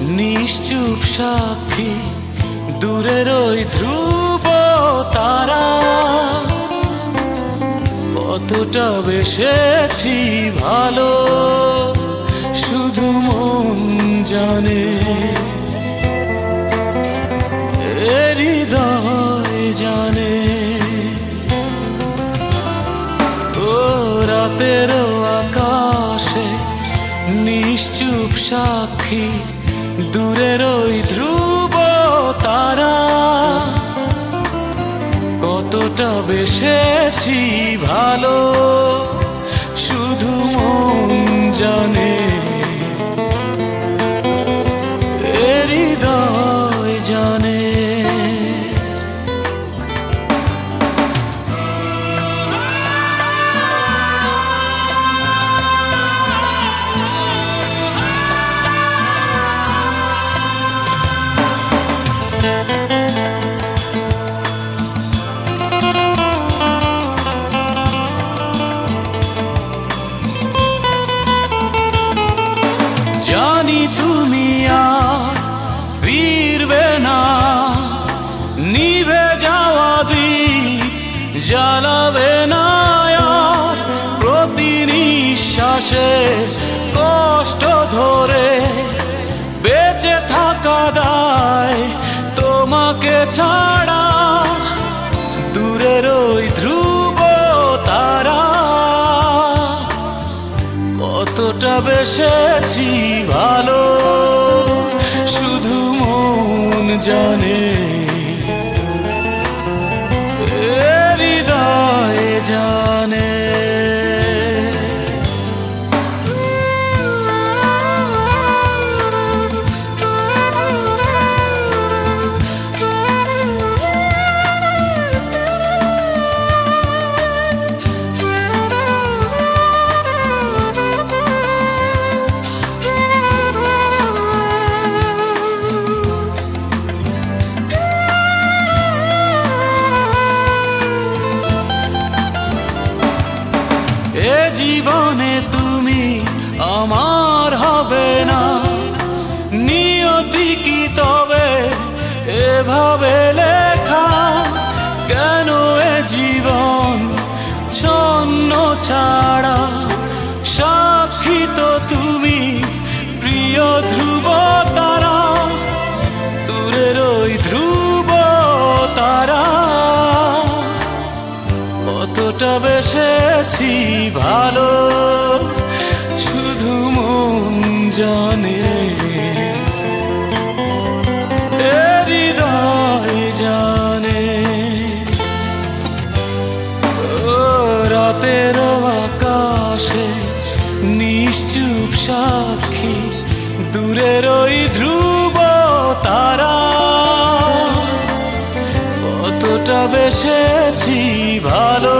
নিশ্চুপ সাক্ষী, দূরের ওই ধ্রুব তারা। কতটা বেসেছি ভালো, শুধু মন জানে। হৃদয় জানে। ও রাতের আকাশে নিশ্চুপ সাক্ষী দূরের ওই ধ্রুব তারা। কতটা বেসেছি ভালো। নিঃশ্বাসে কষ্ট ধরে বেঁচে থাকা দায় তোমাকে ছাড়া দূরের ওই ধ্রুব তারা। কতটা বেসেছি ভালো, শুধু মন জানে। জীবনে তুমি আমার হবে না। নিয়তি কি তবে এভাবে লেখা। কেন এ জীবন ছন্ন ছাড়া? সাক্ষী তো তুমি প্রিয় ধ্রুব তারা দূরের ওই ধ্রুব তারা কতটা বেসেছি জানে। হৃদয় জানে। রাতের আকাশে নিশ্চুপ সাক্ষী দূরের ওই ধ্রুব তারা। কতটা বেসেছি ভালো